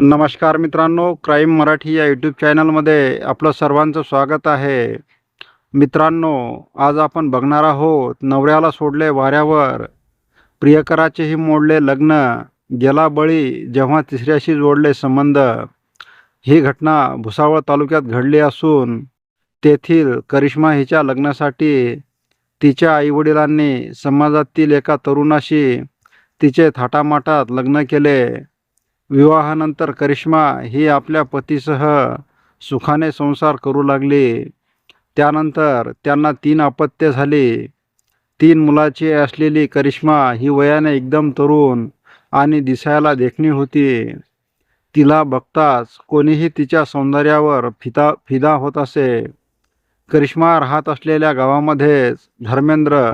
नमस्कार मित्रांनो क्राईम मराठी या यूट्यूब चॅनलमध्ये आपलं सर्वांचं स्वागत आहे. मित्रांनो आज आपण बघणार आहोत नवऱ्याला सोडले वाऱ्यावर प्रियकराचेही मोडले लग्न गेला बळी जेव्हा तिसऱ्याशी जोडले संबंध. ही घटना भुसावळ तालुक्यात घडली असून तेथील करिश्मा हिच्या लग्नासाठी तिच्या आईवडिलांनी समाजातील एका तरुणाशी तिचे थाटामाटात लग्न केले. विवाहानंतर करिश्मा ही आपल्या पतीसह सुखाने संसार करू लागली. त्यानंतर त्यांना तीन अपत्य झाली. तीन मुलाची असलेली करिश्मा ही वयाने एकदम तरुण आणि दिसायला देखणी होती. तिला बघताच कोणीही तिच्या सौंदर्यावर फिदा फिदा होत असे. करिश्मा राहत असलेल्या गावामध्येच धर्मेंद्र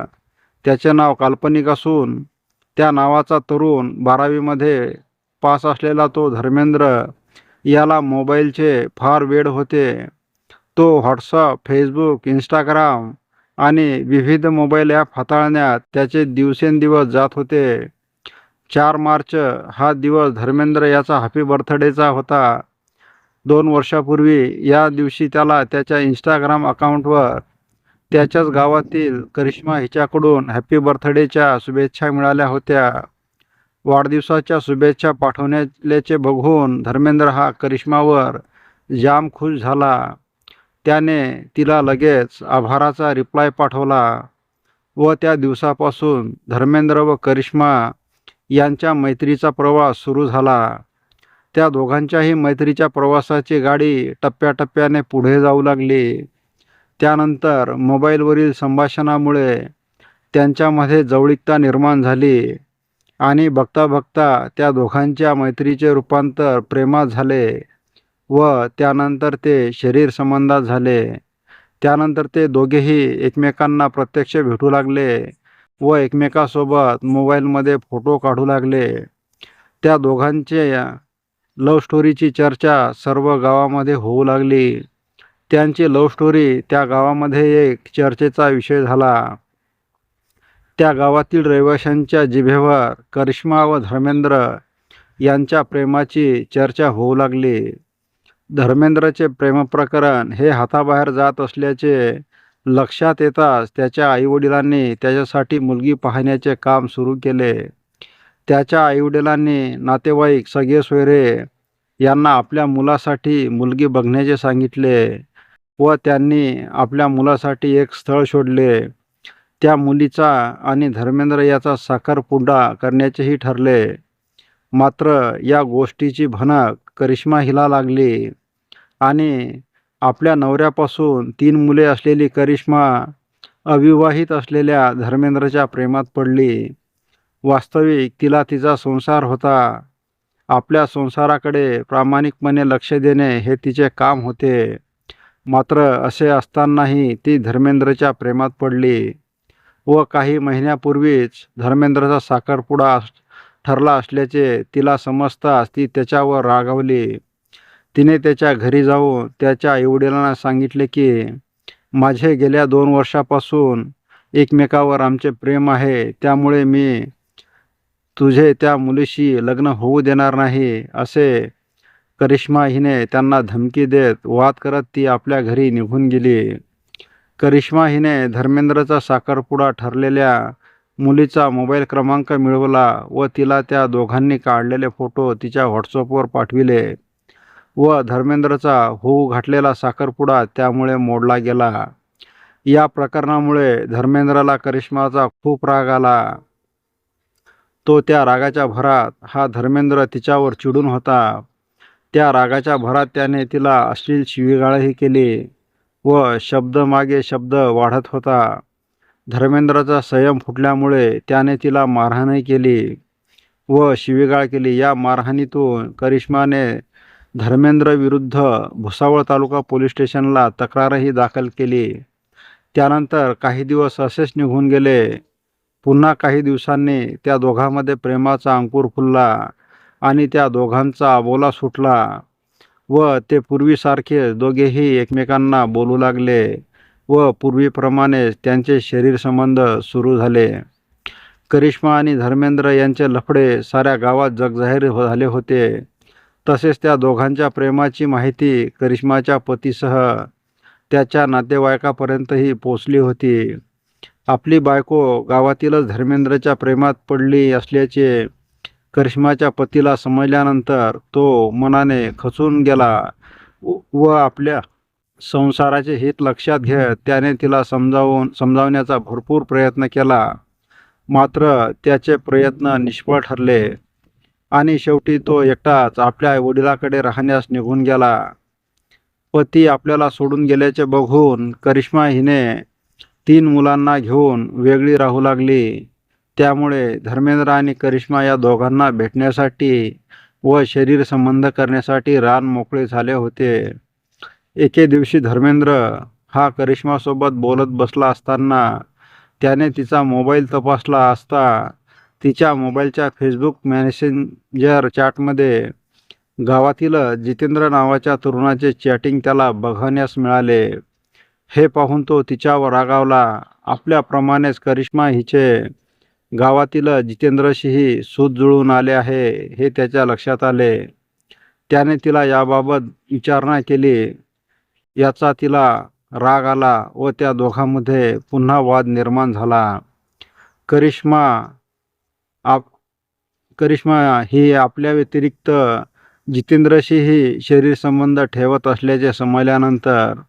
त्याचे नाव काल्पनिक असून त्या नावाचा तरुण बारावीमध्ये पास असलेला तो धर्मेंद्र याला मोबाईलचे फार वेळ होते. तो व्हॉट्सअप फेसबुक इंस्टाग्राम आणि विविध मोबाईल ॲप हाताळण्यात त्याचे दिवसेंदिवस जात होते. चार मार्च हा दिवस धर्मेंद्र याचा हॅपी बर्थडेचा होता. दोन वर्षापूर्वी या दिवशी त्याला त्याच्या इंस्टाग्राम अकाउंटवर त्याच्याच गावातील करिश्मा हिच्याकडून हॅपी बर्थडेच्या शुभेच्छा मिळाल्या होत्या. वाढदिवसाच्या शुभेच्छा पाठवण्याचे बघून धर्मेंद्र हा करिश्मावर जाम खुश झाला. त्याने तिला लगेच आभाराचा रिप्लाय पाठवला व त्या दिवसापासून धर्मेंद्र व करिश्मा यांच्या मैत्रीचा प्रवास सुरू झाला. त्या दोघांच्याही मैत्रीच्या प्रवासाची गाडी टप्प्याटप्प्याने पुढे जाऊ लागली. त्यानंतर मोबाईलवरील संभाषणामुळे त्यांच्यामध्ये जवळीकता निर्माण झाली. आणि बघता बघता त्या दोघांच्या मैत्रीचे रूपांतर प्रेमात झाले व त्यानंतर ते शरीर संबंधात झाले. त्यानंतर ते दोघेही एकमेकांना प्रत्यक्ष भेटू लागले व एकमेकासोबत मोबाईलमध्ये फोटो काढू लागले. त्या दोघांचे लव स्टोरीची चर्चा सर्व गावामध्ये होऊ लागली. त्यांची लव स्टोरी त्या गावामध्ये एक चर्चेचा विषय झाला. त्या गावातील रहिवाशांच्या जिभेवर करिश्मा व धर्मेंद्र यांच्या प्रेमाची चर्चा होऊ लागली. धर्मेंद्रचे प्रेमप्रकरण हे हाताबाहेर जात असल्याचे लक्षात येताच त्याच्या आईवडिलांनी त्याच्यासाठी मुलगी पाहण्याचे काम सुरू केले. त्याच्या आईवडिलांनी नातेवाईक सगळे सोयरे यांना आपल्या मुलासाठी मुलगी बघण्याचे सांगितले व त्यांनी आपल्या मुलासाठी एक स्थळ शोधले. त्या मुलीचा आणि धर्मेंद्र याचा साखरपुडा करण्याचेही ठरले. मात्र या गोष्टीची भनक करिश्मा हिला लागली आणि आपल्या नवऱ्यापासून तीन मुले असलेली करिश्मा अविवाहित असलेल्या धर्मेंद्रच्या प्रेमात पडली. वास्तविक तिला तिचा संसार होता. आपल्या संसाराकडे प्रामाणिकपणे लक्ष देणे हे तिचे काम होते. मात्र असे असतानाही ती धर्मेंद्रच्या प्रेमात पडली. व काही महिन्यापूर्वीच धर्मेंद्रचा साखरपुडा ठरला असल्याचे तिला समजताच ती त्याच्यावर रागावली. तिने त्याच्या घरी जाऊन त्याच्या आईवडिलांना सांगितले की माझे गेल्या दोन वर्षापासून एकमेकावर आमचे प्रेम आहे त्यामुळे मी तुझे त्या मुलीशी लग्न होऊ देणार नाही असे करिश्मा हिने त्यांना धमकी देत वाद करत ती आपल्या घरी निघून गेली. करिश्मा हिने धर्मेंद्रचा साखरपुडा ठरलेल्या मुलीचा मोबाईल क्रमांक मिळवला व तिला त्या दोघांनी काढलेले फोटो तिच्या व्हॉट्सअपवर पाठविले. व धर्मेंद्रचा होऊ घातलेला साखरपुडा त्यामुळे मोडला गेला. या प्रकरणामुळे धर्मेंद्रला करिश्माचा खूप राग आला. तो त्या रागाच्या भरात हा धर्मेंद्र तिच्यावर चिडून होता. त्या रागाच्या भरात त्याने तिला अश्लील शिवीगाळही केली. व शब्द मागे शब्द वाढत होता. धर्मेंद्रचा संयम फुटल्यामुळे त्याने तिला मारहाणही केली व शिवीगाळ केली. या मारहाणीतून करिश्माने धर्मेंद्रविरुद्ध भुसावळ तालुका पोलीस स्टेशनला तक्रारही दाखल केली. त्यानंतर काही दिवस असेच निघून गेले. पुन्हा काही दिवसांनी त्या दोघांमध्ये प्रेमाचा अंकुर फुलला आणि त्या दोघांचा अबोला सुटला. व ते पूर्वीसारखे दोघेही एकमेकांना बोलू लागले व पूर्वीप्रमाणे त्यांचे शरीर संबंध सुरू झाले. करिश्मा आणि धर्मेंद्र यांचे लफडे साऱ्या गावात जगजाहीर हो झाले होते. तसेच त्या दोघांच्या प्रेमाची माहिती करिश्माच्या पतीसह त्याच्या नातेवाईकापर्यंतही पोचली होती. आपली बायको गावातीलच धर्मेंद्रच्या प्रेमात पडली असल्याचे करिश्माच्या पतीला समजल्यानंतर तो मनाने खचून गेला व- आपल्या संसाराचे हित लक्षात घेत त्याने तिला समजावून समजावण्याचा भरपूर प्रयत्न केला. मात्र त्याचे प्रयत्न निष्फळ ठरले आणि शेवटी तो एकटाच आपल्या वडिलाकडे राहण्यास निघून गेला. पती आपल्याला सोडून गेल्याचे बघून करिश्मा हिने तीन मुलांना घेऊन वेगळी राहू लागली. त्यामुळे धर्मेंद्र आणि करिश्मा या दोघांना भेटण्यासाठी व शरीर संबंध करण्यासाठी रान मोकळे झाले होते. एके दिवशी धर्मेंद्र हा करिश्मासोबत बोलत बसला असताना त्याने तिचा मोबाईल तपासला असता तिच्या मोबाईलच्या फेसबुक मॅसेंजर चॅटमध्ये गावातील जितेंद्र नावाच्या तरुणाचे चॅटिंग त्याला बघण्यास मिळाले. हे पाहून तो तिच्यावर रागावला. आपल्याप्रमाणेच करिश्मा हिचे गावातील जितेंद्रशीही सूत जुळून आले आहे हे त्याच्या लक्षात आले. त्याने तिला याबाबत विचारणा केली. याचा तिला राग आला व त्या दोघांमध्ये पुन्हा वाद निर्माण झाला. करिश्मा आप करिश्मा ही आपल्या व्यतिरिक्त जितेंद्रशीही शरीर संबंध ठेवत असल्याचे समजल्यानंतर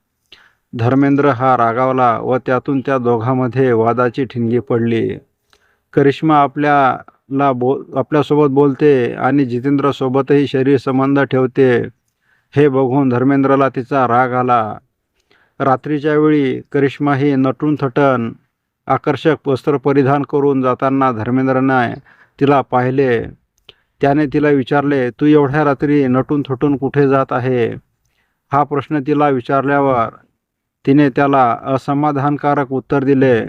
धर्मेंद्र हा रागावला व त्यातून त्या दोघांमध्ये वादाची ठिणगी पडली. करिश्मा आपल्याला बो आपल्यासोबत बोलते आणि जितेंद्रसोबतही शरीर संबंध ठेवते. हे बघून धर्मेंद्रला तिचा राग आला. रात्रीच्या वेळी करिश्मा ही नटून थटन आकर्षक वस्त्र परिधान करून जाताना धर्मेंद्रने तिला पाहिले. त्याने तिला विचारले तू एवढ्या रात्री नटून थटून कुठे जात आहे? हा प्रश्न तिला विचारल्यावर तिने त्याला असमाधानकारक उत्तर दिले.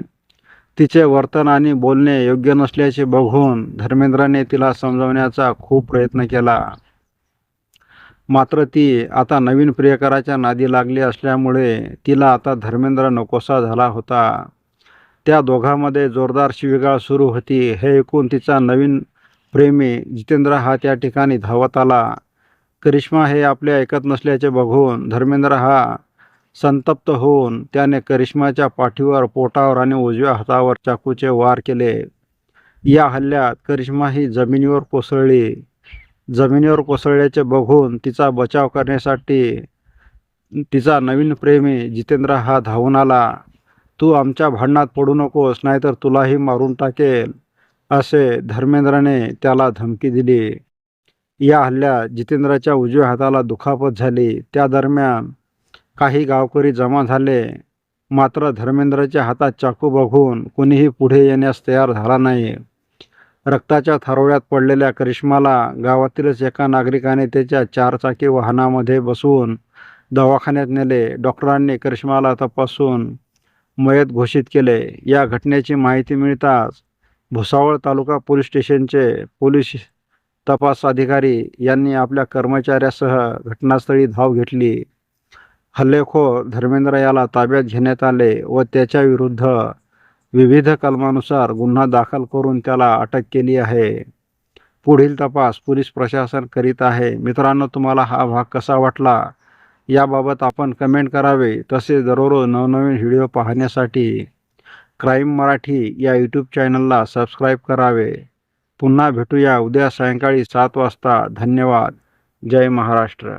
तिचे वर्तन आणि बोलणे योग्य नसल्याचे बघून धर्मेंद्राने तिला समजवण्याचा खूप प्रयत्न केला. मात्र ती आता नवीन प्रियकराच्या नादी लागली असल्यामुळे तिला आता धर्मेंद्र नकोसा झाला होता. त्या दोघांमध्ये जोरदार शिवीगाळ सुरू होती हे ऐकून तिचा नवीन प्रेमी जितेंद्र हा त्या ठिकाणी धावत आला. करिश्मा हे आपले ऐकत नसल्याचे बघून धर्मेंद्र हा संतप्त होऊन त्याने करिश्माच्या पाठीवर पोटावर आणि उजव्या हातावर चाकूचे वार केले. या हल्ल्यात करिश्मा ही जमिनीवर कोसळली. जमिनीवर कोसळल्याचे बघून तिचा बचाव करण्यासाठी तिचा नवीन प्रेमी जितेंद्र हा धावून आला. तू आमच्या भांडणात पडू नकोस नाहीतर तुलाही मारून टाकेल असे धर्मेंद्रने त्याला धमकी दिली. या हल्ल्यात जितेंद्राच्या उजव्या हाताला दुखापत झाली. त्या दरम्यान काही गावकरी जमा झाले. मात्र धर्मेंद्रच्या हातात चाकू बघून कोणीही पुढे येण्यास तयार झाला नाही. रक्ताच्या थारोळ्यात पडलेल्या करिश्माला गावातीलच एका नागरिकाने त्याच्या चारचाकी वाहनामध्ये बसवून दवाखान्यात नेले. डॉक्टरांनी करिश्माला तपासून मयत घोषित केले. या घटनेची माहिती मिळताच भुसावळ तालुका पोलीस स्टेशनचे पोलीस तपास अधिकारी यांनी आपल्या कर्मचाऱ्यासह घटनास्थळी धाव घेतली. हल्लेखोर धर्मेंद्र याला ताब्यात घेण्यात आले व त्याच्या विरुद्ध विविध कलमानुसार गुन्हा दाखल करून त्याला अटक केली आहे. पुढील तपास पोलीस प्रशासन करीत आहे. मित्रांनो तुम्हाला हा भाग कसा वाटला? याबाबत आपण कमेंट करावे. तसेच दररोज नवनवीन व्हिडिओ पाहण्यासाठी क्राईम मराठी या यूट्यूब चॅनलला सबस्क्राईब करावे. पुन्हा भेटूया उद्या सायंकाळी सात वाजता. धन्यवाद. जय महाराष्ट्र.